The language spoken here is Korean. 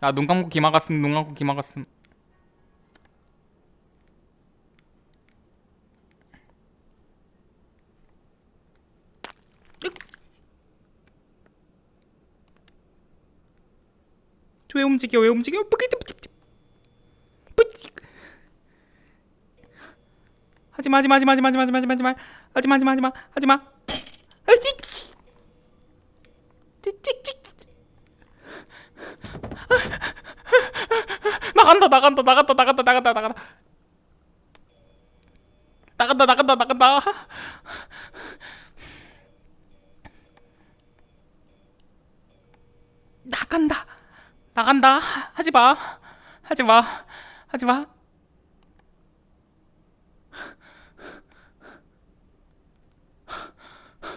나눈 감고 귀 막았음 눈 감고 귀 막았음 왜 움직여 왜 움직여? 뿌끼 하지마 하지마 하지마 하지마 하지마 하지마 하지마. 하지마 하지마 하지마 하지마. 으띠. 나간다 나간다 나간다 나간다 나간다 나간다. 나간다 나간다 나간다. 나간다. 나간다. 하지마. 하지마. 하지마